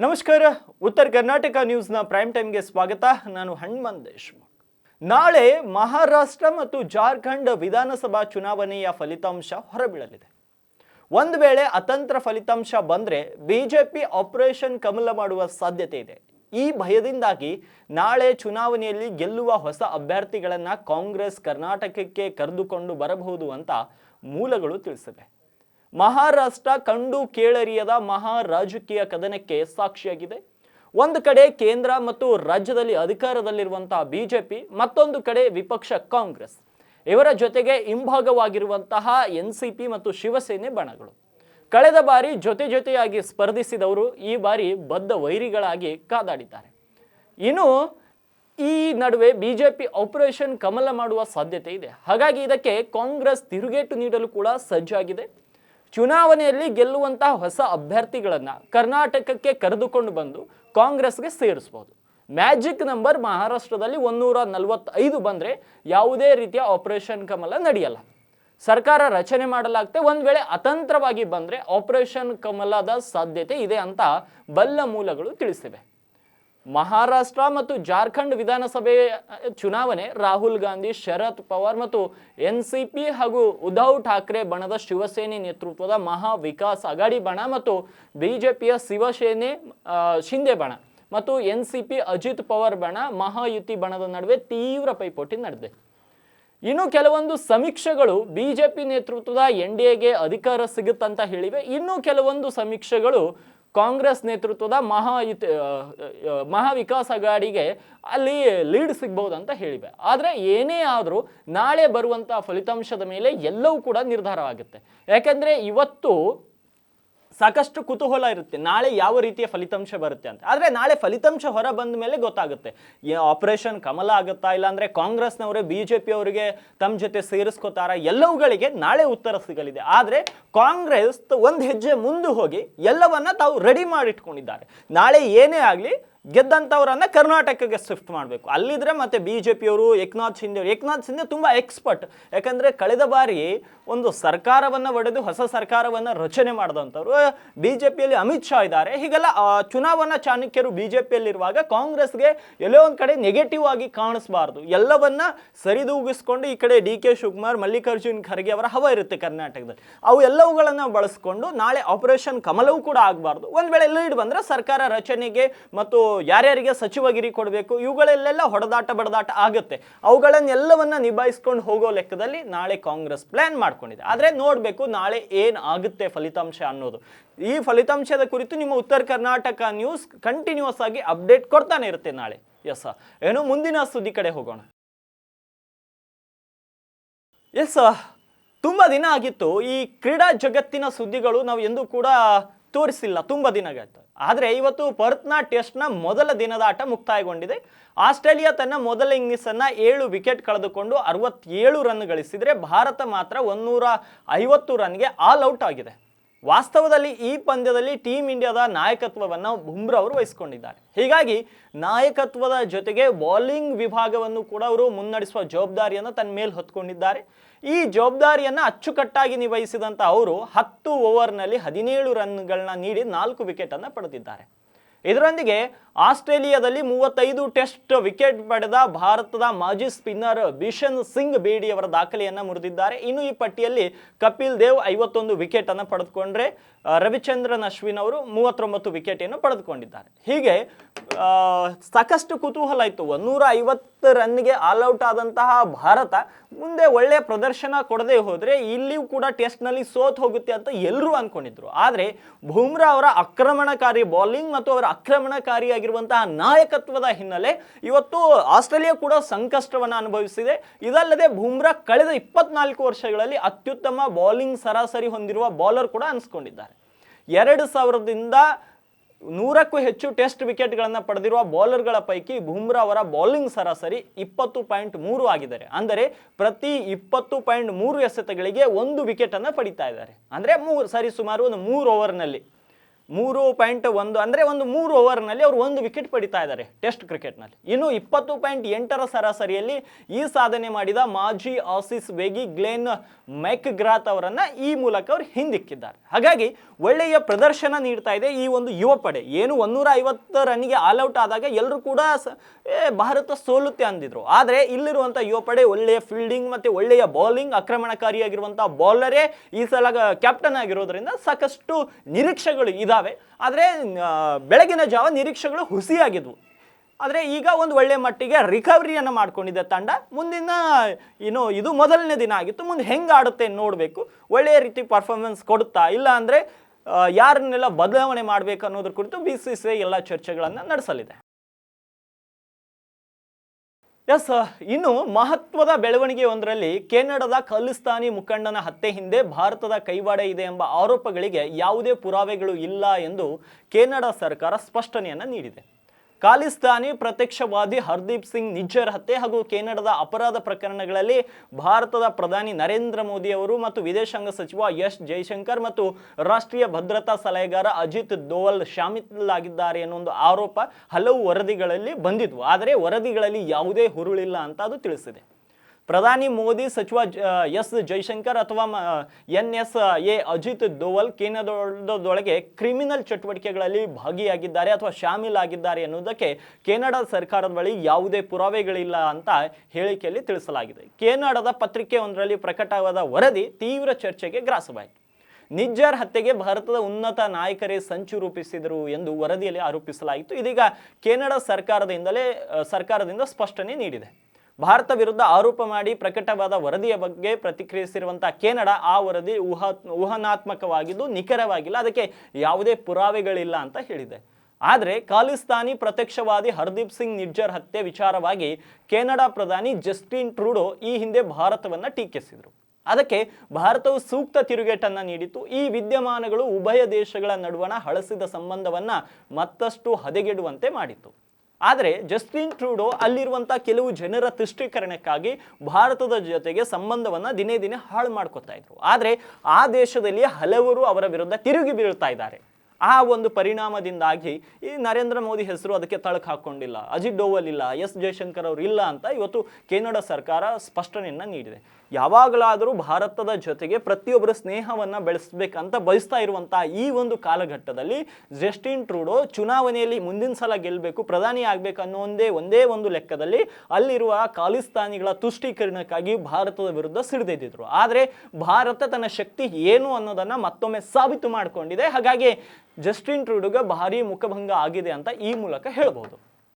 ನಮಸ್ಕಾರ. ಉತ್ತರ ಕರ್ನಾಟಕ ನ್ಯೂಸ್ನ ಪ್ರೈಮ್ ಟೈಮ್ಗೆ ಸ್ವಾಗತ. ನಾನು ಹಣ್ಮನ್ ದೇಶ್ಮುಖ್. ನಾಳೆ ಮಹಾರಾಷ್ಟ್ರ ಮತ್ತು ಜಾರ್ಖಂಡ್ ವಿಧಾನಸಭಾ ಚುನಾವಣೆಯ ಫಲಿತಾಂಶ ಹೊರಬೀಳಲಿದೆ. ಒಂದು ವೇಳೆ ಅತಂತ್ರ ಫಲಿತಾಂಶ ಬಂದರೆ B J P operation Kamala ಮಾಡುವ ಸಾಧ್ಯತೆ ಇದೆ. ಈ ಭಯದಿಂದಾಗಿ ನಾಳೆ ಚುನಾವಣೆಯಲ್ಲಿ ಗೆಲ್ಲುವ ಹೊಸ ಅಭ್ಯರ್ಥಿಗಳನ್ನು ಕಾಂಗ್ರೆಸ್ ಕರ್ನಾಟಕಕ್ಕೆ ಕರೆದುಕೊಂಡು ಬರಬಹುದು ಅಂತ ಮೂಲಗಳು ತಿಳಿಸಿವೆ. ಮಹಾರಾಷ್ಟ್ರ ಕಂಡು ಕೇಳರಿಯದ ಮಹಾ ರಾಜಕೀಯ ಕದನಕ್ಕೆ ಸಾಕ್ಷಿಯಾಗಿದೆ. ಒಂದು ಕಡೆ ಕೇಂದ್ರ ಮತ್ತು ರಾಜ್ಯದಲ್ಲಿ ಅಧಿಕಾರದಲ್ಲಿರುವಂತಹ ಬಿಜೆಪಿ, ಮತ್ತೊಂದು ಕಡೆ ವಿಪಕ್ಷ ಕಾಂಗ್ರೆಸ್. ಇವರ ಜೊತೆಗೆ ಹಿಂಭಾಗವಾಗಿರುವಂತಹ ಎನ್ ಸಿ ಪಿ ಮತ್ತು ಶಿವಸೇನೆ ಬಣಗಳು. ಕಳೆದ ಬಾರಿ ಜೊತೆ ಜೊತೆಯಾಗಿ ಸ್ಪರ್ಧಿಸಿದವರು ಈ ಬಾರಿ ಬದ್ಧ ವೈರಿಗಳಾಗಿ ಕಾದಾಡಿದ್ದಾರೆ. ಇನ್ನು ಈ ನಡುವೆ ಬಿಜೆಪಿ ಆಪರೇಷನ್ ಕಮಲ ಮಾಡುವ ಸಾಧ್ಯತೆ ಇದೆ. ಹಾಗಾಗಿ ಇದಕ್ಕೆ ಕಾಂಗ್ರೆಸ್ ತಿರುಗೇಟು ನೀಡಲು ಕೂಡ ಸಜ್ಜಾಗಿದೆ. ಚುನಾವಣೆಯಲ್ಲಿ ಗೆಲ್ಲುವಂತಹ ಹೊಸ ಅಭ್ಯರ್ಥಿಗಳನ್ನು ಕರ್ನಾಟಕಕ್ಕೆ ಕರೆದುಕೊಂಡು ಬಂದು ಕಾಂಗ್ರೆಸ್ಗೆ ಸೇರಿಸ್ಬೋದು. ಮ್ಯಾಜಿಕ್ ನಂಬರ್ ಮಹಾರಾಷ್ಟ್ರದಲ್ಲಿ ಒಂದೂರ ನಲವತ್ತೈದು ಬಂದರೆ ಯಾವುದೇ ರೀತಿಯ ಆಪರೇಷನ್ ಕಮಲ ನಡೆಯಲ್ಲ. ಸರ್ಕಾರ ರಚನೆ ಮಾಡಲಾಗ್ತದೆ ಒಂದು ವೇಳೆ ಅತಂತ್ರವಾಗಿ ಬಂದರೆ ಆಪರೇಷನ್ ಕಮಲದ ಸಾಧ್ಯತೆ ಇದೆ ಅಂತ ಬಲ್ಲ ಮೂಲಗಳು ತಿಳಿಸಿವೆ. ಮಹಾರಾಷ್ಟ್ರ ಮತ್ತು ಜಾರ್ಖಂಡ್ ವಿಧಾನಸಭೆ ಚುನಾವಣೆ, ರಾಹುಲ್ ಗಾಂಧಿ ಶರತ್ ಪವಾರ್ ಮತ್ತು ಎನ್ ಸಿ ಪಿ ಹಾಗೂ ಉದ್ಧವ್ ಠಾಕ್ರೆ ಬಣದ ಶಿವಸೇನೆ ನೇತೃತ್ವದ ಮಹಾ ವಿಕಾಸ್ ಅಗಾಡಿ ಬಣ ಮತ್ತು ಬಿಜೆಪಿಯ ಶಿವಸೇನೆ ಶಿಂದೆ ಬಣ ಮತ್ತು N C P Ajit Pawar ಬಣ ಮಹಾಯುತಿ ಬಣದ ನಡುವೆ ತೀವ್ರ ಪೈಪೋಟಿ ನಡೆದಿದೆ. ಇನ್ನು ಕೆಲವೊಂದು ಸಮೀಕ್ಷೆಗಳು ಬಿಜೆಪಿ ನೇತೃತ್ವದ ಎನ್ ಡಿ ಎಗೆ ಅಧಿಕಾರ ಸಿಗುತ್ತಂತ ಹೇಳಿವೆ. ಇನ್ನು ಕೆಲವೊಂದು ಸಮೀಕ್ಷೆಗಳು ಕಾಂಗ್ರೆಸ್ ನೇತೃತ್ವದ ಮಹಾ ಮಹಾ ಮಹಾವಿಕಾಸ್ ಗಾಡಿಗೆ ಅಲ್ಲಿ ಲೀಡ್ ಸಿಗ್ಬಹುದು ಅಂತ ಹೇಳಿವೆ. ಆದರೆ ಏನೇ ಆದರೂ ನಾಳೆ ಬರುವಂಥ ಫಲಿತಾಂಶದ ಮೇಲೆ ಎಲ್ಲವೂ ಕೂಡ ನಿರ್ಧಾರವಾಗುತ್ತೆ. ಯಾಕೆಂದರೆ ಇವತ್ತು ಸಾಕಷ್ಟು ಕುತೂಹಲ ಇರುತ್ತೆ. ನಾಳೆ ಯಾವ ರೀತಿಯ ಫಲಿತಾಂಶ ಬರುತ್ತೆ ಅಂತ. ಆದರೆ ನಾಳೆ ಫಲಿತಾಂಶ ಹೊರ ಬಂದ ಮೇಲೆ ಗೊತ್ತಾಗುತ್ತೆ. ಆಪರೇಷನ್ ಕಮಲ ಆಗುತ್ತಾ ಇಲ್ಲಾಂದರೆ ಕಾಂಗ್ರೆಸ್ನವರೇ ಬಿ ಜೆ ಪಿ ಅವರಿಗೆ ತಮ್ಮ ಜೊತೆ ಸೇರಿಸ್ಕೋತಾರ? ಎಲ್ಲವುಗಳಿಗೆ ನಾಳೆ ಉತ್ತರ ಸಿಗಲಿದೆ. ಆದರೆ ಕಾಂಗ್ರೆಸ್ ಒಂದು ಹೆಜ್ಜೆ ಮುಂದೆ ಹೋಗಿ ಎಲ್ಲವನ್ನ ತಾವು ರೆಡಿ ಮಾಡಿಟ್ಕೊಂಡಿದ್ದಾರೆ. ನಾಳೆ ಏನೇ ಆಗಲಿ ಗೆದ್ದಂಥವ್ರನ್ನ ಕರ್ನಾಟಕಕ್ಕೆ ಶಿಫ್ಟ್ ಮಾಡಬೇಕು. ಅಲ್ಲಿದ್ರೆ ಮತ್ತೆ ಬಿ ಜೆ ಪಿಯವರು ಏಕನಾಥ್ ಶಿಂದೆ ಅವರು. ಏಕನಾಥ್ ಶಿಂದೆ ತುಂಬ ಎಕ್ಸ್ಪರ್ಟ್. ಯಾಕಂದರೆ ಕಳೆದ ಬಾರಿ ಒಂದು ಸರ್ಕಾರವನ್ನು ಒಡೆದು ಹೊಸ ಸರ್ಕಾರವನ್ನು ರಚನೆ ಮಾಡಿದಂಥವ್ರು ಬಿ ಜೆ ಪಿಯಲ್ಲಿ ಅಮಿತ್ ಶಾ ಇದ್ದಾರೆ. ಹೀಗೆಲ್ಲ ಚುನಾವಣಾ ಚಾಣಕ್ಯರು ಬಿ ಜೆ ಪಿಯಲ್ಲಿರುವಾಗ ಕಾಂಗ್ರೆಸ್ಗೆ ಎಲ್ಲೋ ಒಂದು ಕಡೆ ನೆಗೆಟಿವ್ ಆಗಿ ಕಾಣಿಸ್ಬಾರ್ದು. ಎಲ್ಲವನ್ನ ಸರಿದೂಗಿಸ್ಕೊಂಡು ಈ ಕಡೆ ಡಿ ಕೆ ಶಿವಕುಮಾರ್, ಮಲ್ಲಿಕಾರ್ಜುನ್ ಖರ್ಗೆ ಅವರ ಹವ ಇರುತ್ತೆ ಕರ್ನಾಟಕದಲ್ಲಿ. ಅವು ಎಲ್ಲವುಗಳನ್ನು ಬಳಸ್ಕೊಂಡು ನಾಳೆ ಆಪರೇಷನ್ ಕಮಲವೂ ಕೂಡ ಆಗಬಾರ್ದು. ಒಂದು ವೇಳೆ ಲೀಡ್ ಬಂದರೆ ಸರ್ಕಾರ ರಚನೆಗೆ ಮತ್ತು ಯಾರ್ಯಾರಿಗೆ ಸಚಿವಗಿರಿ ಕೊಡಬೇಕು, ಇವುಗಳಲ್ಲೆಲ್ಲ ಹೊಡೆದಾಟ ಬಡದಾಟ ಆಗುತ್ತೆ. ಅವುಗಳನ್ನೆಲ್ಲವನ್ನ ನಿಭಾಯಿಸ್ಕೊಂಡು ಹೋಗೋ ಲೆಕ್ಕದಲ್ಲಿ ನಾಳೆ ಕಾಂಗ್ರೆಸ್ ಪ್ಲಾನ್ ಮಾಡ್ಕೊಂಡಿದೆ. ಆದರೆ ನೋಡಬೇಕು ನಾಳೆ ಏನು ಆಗುತ್ತೆ ಫಲಿತಾಂಶ ಅನ್ನೋದು. ಈ ಫಲಿತಾಂಶದ ಕುರಿತು ನಿಮ್ಮ ಉತ್ತರ ಕರ್ನಾಟಕ ನ್ಯೂಸ್ ಕಂಟಿನ್ಯೂಸ್ ಆಗಿ ಅಪ್ಡೇಟ್ ಕೊಡ್ತಾನೆ ಇರುತ್ತೆ ನಾಳೆ. ಎಸ್ ಏನು, ಮುಂದಿನ ಸುದ್ದಿ ಕಡೆ ಹೋಗೋಣ. ಎಸ್ ತುಂಬ ದಿನ ಆಗಿತ್ತು. ಈ ಕ್ರೀಡಾ ಜಗತ್ತಿನ ಸುದ್ದಿಗಳು ನಾವು ಎಂದೂ ಕೂಡ ತೋರಿಸಿಲ್ಲ, ತುಂಬ ದಿನ ಆಯ್ತು. ಆದರೆ ಇವತ್ತು ಪರ್ತ್ನ ಟೆಸ್ಟ್ನ ಮೊದಲ ದಿನದ ಆಟ ಮುಕ್ತಾಯಗೊಂಡಿದೆ. ಆಸ್ಟ್ರೇಲಿಯಾ ತನ್ನ ಮೊದಲ ಇನ್ನಿಂಗ್ಸನ್ನು ಏಳು ವಿಕೆಟ್ ಕಳೆದುಕೊಂಡು ಅರವತ್ತೇಳು ರನ್ ಗಳಿಸಿದರೆ ಭಾರತ ಮಾತ್ರ ಒಂದೂರ ಐವತ್ತು ರನ್ಗೆ ಆಲ್ ಔಟ್ ಆಗಿದೆ. ವಾಸ್ತವದಲ್ಲಿ ಈ ಪಂದ್ಯದಲ್ಲಿ ಟೀಮ್ ಇಂಡಿಯಾದ ನಾಯಕತ್ವವನ್ನು ಬುಮ್ರಾ ಅವರು ವಹಿಸಿಕೊಂಡಿದ್ದಾರೆ. ಹೀಗಾಗಿ ನಾಯಕತ್ವದ ಜೊತೆಗೆ ಬೌಲಿಂಗ್ ವಿಭಾಗವನ್ನು ಕೂಡ ಅವರು ಮುನ್ನಡೆಸುವ ಜವಾಬ್ದಾರಿಯನ್ನು ತನ್ನ ಮೇಲೆ ಹೊತ್ಕೊಂಡಿದ್ದಾರೆ. ಈ ಜವಾಬ್ದಾರಿಯನ್ನು ಅಚ್ಚುಕಟ್ಟಾಗಿ ನಿಭಾಯಿಸಿದಂಥ ಅವರು ಹತ್ತು ಓವರ್ನಲ್ಲಿ ಹದಿನೇಳು ರನ್ಗಳನ್ನ ನೀಡಿ ನಾಲ್ಕು ವಿಕೆಟನ್ನು ಪಡೆದಿದ್ದಾರೆ. ಇದರೊಂದಿಗೆ ಆಸ್ಟ್ರೇಲಿಯಾದಲ್ಲಿ ಮೂವತ್ತೈದು ಟೆಸ್ಟ್ ವಿಕೆಟ್ ಪಡೆದ ಭಾರತದ ಮಾಜಿ ಸ್ಪಿನ್ನರ್ ಬಿಷನ್ ಸಿಂಗ್ ಬೇಡಿ ಅವರ ದಾಖಲೆಯನ್ನು ಮುರಿದಿದ್ದಾರೆ. ಇನ್ನು ಈ ಪಟ್ಟಿಯಲ್ಲಿ ಕಪಿಲ್ ದೇವ್ ಐವತ್ತೊಂದು ವಿಕೆಟ್ ಅನ್ನು ಪಡೆದುಕೊಂಡ್ರೆ ರವಿಚಂದ್ರನ್ ಅಶ್ವಿನ್ ಅವರು ಮೂವತ್ತೊಂಬತ್ತು ವಿಕೆಟನ್ನು ಪಡೆದುಕೊಂಡಿದ್ದಾರೆ. ಹೀಗೆ ಸಾಕಷ್ಟು ಕುತೂಹಲ ಇತ್ತು. ಒಂದೂರ ಐವತ್ತು ರನ್ಗೆ ಆಲ್ ಔಟ್ ಆದಂತಹ ಭಾರತ ಮುಂದೆ ಒಳ್ಳೆಯ ಪ್ರದರ್ಶನ ಕೊಡದೆ ಹೋದರೆ ಇಲ್ಲಿಯೂ ಕೂಡ ಟೆಸ್ಟ್ನಲ್ಲಿ ಸೋತ್ ಹೋಗುತ್ತೆ ಅಂತ ಎಲ್ಲರೂ ಅಂದ್ಕೊಂಡಿದ್ರು ಆದರೆ ಬುಮ್ರಾ ಅವರ ಆಕ್ರಮಣಕಾರಿ ಬೌಲಿಂಗ್ ಮತ್ತು ಅವರ ಆಕ್ರಮಣಕಾರಿಯಾಗಿರುವಂತಹ ನಾಯಕತ್ವದ ಹಿನ್ನೆಲೆ ಇವತ್ತು ಆಸ್ಟ್ರೇಲಿಯಾ ಕೂಡ ಸಂಕಷ್ಟವನ್ನು ಅನುಭವಿಸಿದೆ. ಇದಲ್ಲದೆ ಬುಮ್ರಾ ಕಳೆದ ಇಪ್ಪತ್ನಾಲ್ಕು ವರ್ಷಗಳಲ್ಲಿ ಅತ್ಯುತ್ತಮ ಬೌಲಿಂಗ್ ಸರಾಸರಿ ಹೊಂದಿರುವ ಬೌಲರ್ ಕೂಡ ಅನಿಸ್ಕೊಂಡಿದ್ದಾರೆ. ಎರಡು ಸಾವಿರದಿಂದ ನೂರಕ್ಕೂ ಹೆಚ್ಚು ಟೆಸ್ಟ್ ವಿಕೆಟ್ಗಳನ್ನು ಪಡೆದಿರುವ ಬೌಲರ್ಗಳ ಪೈಕಿ ಬುಮ್ರಾ ಅವರ ಬೌಲಿಂಗ್ ಸರಾಸರಿ ಇಪ್ಪತ್ತು ಪಾಯಿಂಟ್ ಮೂರು ಆಗಿದ್ದಾರೆ. ಅಂದರೆ ಪ್ರತಿ ಇಪ್ಪತ್ತು ಪಾಯಿಂಟ್ ಮೂರು ಎಸೆತಗಳಿಗೆ ಒಂದು ವಿಕೆಟನ್ನು ಪಡಿತಾ ಇದ್ದಾರೆ. ಅಂದರೆ ಮೂರು ಸರಿ ಸುಮಾರು ಒಂದು ಮೂರು ಓವರ್ನಲ್ಲಿ. ಮೂರು ಪಾಯಿಂಟ್ ಒಂದು, ಅಂದರೆ ಒಂದು ಮೂರು ಓವರ್ನಲ್ಲಿ ಅವರು ಒಂದು ವಿಕೆಟ್ ಪಡಿತಾ ಇದ್ದಾರೆ ಟೆಸ್ಟ್ ಕ್ರಿಕೆಟ್ನಲ್ಲಿ ಇನ್ನು ಇಪ್ಪತ್ತು ಪಾಯಿಂಟ್ ಎಂಟರ ಸರಾಸರಿಯಲ್ಲಿ ಈ ಸಾಧನೆ ಮಾಡಿದ ಮಾಜಿ ಆಸಿಸ್ ವೇಗಿ ಗ್ಲೇನ್ ಮೈಕ್ ಗ್ರಾತ್ ಅವರನ್ನ ಈ ಮೂಲಕ ಅವರು ಹಿಂದಿಕ್ಕಿದ್ದಾರೆ. ಹಾಗಾಗಿ ಒಳ್ಳೆಯ ಪ್ರದರ್ಶನ ನೀಡ್ತಾ ಇದೆ ಈ ಒಂದು ಯುವ ಪಡೆ. ಏನು ಒಂದೂರ ಐವತ್ತು ಆಲ್ ಔಟ್ ಆದಾಗ ಎಲ್ಲರೂ ಕೂಡ ಭಾರತ ಸೋಲುತ್ತೆ ಅಂದಿದ್ರು. ಆದರೆ ಇಲ್ಲಿರುವಂಥ ಯುವ ಪಡೆ ಒಳ್ಳೆಯ ಫೀಲ್ಡಿಂಗ್ ಮತ್ತು ಒಳ್ಳೆಯ ಬೌಲಿಂಗ್ ಆಕ್ರಮಣಕಾರಿಯಾಗಿರುವಂಥ ಬೌಲರೇ ಈ ಸಲ ಕ್ಯಾಪ್ಟನ್ ಆಗಿರೋದ್ರಿಂದ ಸಾಕಷ್ಟು ನಿರೀಕ್ಷೆಗಳು ಇದ್ದಾವೆ. ಆದರೆ ಬೆಳಗಿನ ಜಾವ ನಿರೀಕ್ಷೆಗಳು ಹುಸಿಯಾಗಿದ್ವು. ಆದರೆ ಈಗ ಒಂದು ಒಳ್ಳೆಯ ಮಟ್ಟಿಗೆ ರಿಕವರಿಯನ್ನು ಮಾಡ್ಕೊಂಡಿದೆ ತಂಡ. ಮುಂದಿನ ಏನು ಇದು ಮೊದಲನೇ ದಿನ ಆಗಿತ್ತು. ಮುಂದೆ ಹೆಂಗೆ ಆಡುತ್ತೆ ನೋಡಬೇಕು. ಒಳ್ಳೆಯ ರೀತಿ ಪರ್ಫಾರ್ಮೆನ್ಸ್ ಕೊಡುತ್ತಾ ಇಲ್ಲ ಅಂದರೆ ಯಾರನ್ನೆಲ್ಲ ಬದಲಾವಣೆ ಮಾಡಬೇಕು ಅನ್ನೋದ್ರ ಕುರಿತು ಬಿ ಸಿ ಸಿ ಎಲ್ಲ ಚರ್ಚೆಗಳನ್ನು ನಡೆಸಲಿದೆ. ಎಸ್ ಇನ್ನು ಮಹತ್ವದ ಬೆಳವಣಿಗೆ ಒಂದರಲ್ಲಿ ಕೆನಡಾದ ಖಲಿಸ್ತಾನಿ ಮುಖಂಡನ ಹತ್ಯೆ ಹಿಂದೆ ಭಾರತದ ಕೈವಾಡ ಇದೆ ಎಂಬ ಆರೋಪಗಳಿಗೆ ಯಾವುದೇ ಪುರಾವೆಗಳು ಇಲ್ಲ ಎಂದು ಕೆನಡಾ ಸರ್ಕಾರ ಸ್ಪಷ್ಟನೆಯನ್ನು ನೀಡಿದೆ. ಖಾಲಿಸ್ತಾನಿ ಪ್ರತ್ಯಕ್ಷವಾದಿ ಹರ್ದೀಪ್ ಸಿಂಗ್ ನಿಜ್ಜರ್ ಹತ್ಯೆ ಹಾಗೂ ಕೆನಡಾದ ಅಪರಾಧ ಪ್ರಕರಣಗಳಲ್ಲಿ ಭಾರತದ ಪ್ರಧಾನಿ ನರೇಂದ್ರ ಮೋದಿ ಅವರು ಮತ್ತು ವಿದೇಶಾಂಗ ಸಚಿವ ಎಸ್ ಜೈಶಂಕರ್ ಮತ್ತು ರಾಷ್ಟ್ರೀಯ ಭದ್ರತಾ ಸಲಹೆಗಾರ ಅಜಿತ್ ದೋವಲ್ ಶಾಮೀಲಾಗಿದ್ದಾರೆ ಅನ್ನೋ ಒಂದು ಆರೋಪ ಹಲವು ವರದಿಗಳಲ್ಲಿ ಬಂದಿದ್ವು. ಆದರೆ ವರದಿಗಳಲ್ಲಿ ಯಾವುದೇ ಹುರುಳಿಲ್ಲ ಅಂತ ಅದು ತಿಳಿಸಿದೆ. ಪ್ರಧಾನಿ ಮೋದಿ ಸಚಿವ ಎಸ್ ಜೈಶಂಕರ್ ಅಥವಾ N S A Ajit Doval ಕೆನಡಾದೊಳಗೆ criminal ಚಟುವಟಿಕೆಗಳಲ್ಲಿ ಭಾಗಿಯಾಗಿದ್ದಾರೆ ಅಥವಾ ಶಾಮೀಲಾಗಿದ್ದಾರೆ ಎನ್ನುವುದಕ್ಕೆ ಕೆನಡಾ ಸರ್ಕಾರದ ಬಳಿ ಯಾವುದೇ ಪುರಾವೆಗಳಿಲ್ಲ ಅಂತ ಹೇಳಿಕೆಯಲ್ಲಿ ತಿಳಿಸಲಾಗಿದೆ. ಕೆನಡಾದ ಪತ್ರಿಕೆ ಒಂದರಲ್ಲಿ ಪ್ರಕಟವಾದ ವರದಿ ತೀವ್ರ ಚರ್ಚೆಗೆ ಗ್ರಾಸವಾಯಿತು. ನಿಜ್ಜರ್ ಹತ್ಯೆಗೆ ಭಾರತದ ಉನ್ನತ ನಾಯಕರೇ ಸಂಚು ರೂಪಿಸಿದರು ಎಂದು ವರದಿಯಲ್ಲಿ ಆರೋಪಿಸಲಾಯಿತು. ಇದೀಗ ಕೆನಡಾ ಸರ್ಕಾರದಿಂದಲೇ ಸರ್ಕಾರದಿಂದ ಸ್ಪಷ್ಟನೆ ನೀಡಿದೆ. ಭಾರತ ವಿರುದ್ಧ ಆರೋಪ ಮಾಡಿ ಪ್ರಕಟವಾದ ವರದಿಯ ಬಗ್ಗೆ ಪ್ರತಿಕ್ರಿಯಿಸಿರುವಂತಹ ಕೆನಡಾ ಆ ವರದಿ ಊಹಾ, ಊಹನಾತ್ಮಕವಾಗಿದ್ದು ನಿಖರವಾಗಿಲ್ಲ. ಅದಕ್ಕೆ ಯಾವುದೇ ಪುರಾವೆಗಳಿಲ್ಲ ಅಂತ ಹೇಳಿದೆ. ಆದರೆ ಖಾಲಿಸ್ತಾನಿ ಪ್ರತ್ಯಕ್ಷವಾದಿ ಹರ್ದೀಪ್ ಸಿಂಗ್ ನಿರ್ಜರ್ ಹತ್ಯೆ ವಿಚಾರವಾಗಿ ಕೆನಡಾ ಪ್ರಧಾನಿ ಜಸ್ಟಿನ್ ಟ್ರೂಡೋ ಈ ಹಿಂದೆ ಭಾರತವನ್ನು ಟೀಕಿಸಿದರು. ಅದಕ್ಕೆ ಭಾರತವು ಸೂಕ್ತ ತಿರುಗೇಟನ್ನ ನೀಡಿತು ಈ ವಿದ್ಯಮಾನಗಳು ಉಭಯ ದೇಶಗಳ ನಡುವಣ ಹಳಸಿದ ಸಂಬಂಧವನ್ನ ಮತ್ತಷ್ಟು ಹದಗೆಡುವಂತೆ ಮಾಡಿತು ಆದರೆ ಜಸ್ಟಿನ್ ಟ್ರೂಡೋ ಅಲ್ಲಿರುವಂಥ ಕೆಲವು ಜನರ ತುಷ್ಟೀಕರಣಕ್ಕಾಗಿ ಭಾರತದ ಜೊತೆಗೆ ಸಂಬಂಧವನ್ನು ದಿನೇ ದಿನೇ ಹಾಳು ಮಾಡ್ಕೋತಾ ಇದ್ರು. ಆದರೆ ಆ ದೇಶದಲ್ಲಿ ಹಲವರು ಅವರ ವಿರುದ್ಧ ತಿರುಗಿ ಬೀಳ್ತಾ ಇದ್ದಾರೆ. ಆ ಒಂದು ಪರಿಣಾಮದಿಂದಾಗಿ ಈ ನರೇಂದ್ರ ಮೋದಿ ಹೆಸರು ಅದಕ್ಕೆ ತಳಕು ಹಾಕೊಂಡಿಲ್ಲ. ಅಜಿತ್ ಡೋವಲ್ ಇಲ್ಲ, ಎಸ್ ಜಯಶಂಕರ್ ಅವರು ಇಲ್ಲ ಅಂತ ಇವತ್ತು ಕೆನಡಾ ಸರ್ಕಾರ ಸ್ಪಷ್ಟನೆಯನ್ನು ನೀಡಿದೆ. ಯಾವಾಗಲಾದರೂ ಭಾರತದ ಜೊತೆಗೆ ಪ್ರತಿಯೊಬ್ಬರ ಸ್ನೇಹವನ್ನ ಬೆಳೆಸಬೇಕಂತ ಬಯಸ್ತಾ ಇರುವಂತಹ ಈ ಒಂದು ಕಾಲಘಟ್ಟದಲ್ಲಿ ಜಸ್ಟಿನ್ ಟ್ರೂಡೋ ಚುನಾವಣೆಯಲ್ಲಿ ಮುಂದಿನ ಸಲ ಗೆಲ್ಲಬೇಕು ಪ್ರಧಾನಿ ಆಗಬೇಕು ಅನ್ನೋ ಒಂದೇ ಒಂದೇ ಒಂದು ಲೆಕ್ಕದಲ್ಲಿ ಅಲ್ಲಿರುವ ಖಾಲಿಸ್ತಾನಿಗಳ ತುಷ್ಟೀಕರಣಕ್ಕಾಗಿ ಭಾರತದ ವಿರುದ್ಧ ಸಿಡಿದೆದ್ದಿದ್ರು. ಆದರೆ ಭಾರತ ತನ್ನ ಶಕ್ತಿ ಏನು ಅನ್ನೋದನ್ನ ಮತ್ತೊಮ್ಮೆ ಸಾಬೀತು ಮಾಡಿಕೊಂಡಿದೆ. ಹಾಗಾಗಿ ಜಸ್ಟಿನ್ ಟ್ರೂಡೋಗೆ ಭಾರಿ ಮುಖಭಂಗ ಆಗಿದೆ ಅಂತ ಈ ಮೂಲಕ ಹೇಳ್ಬೋದು.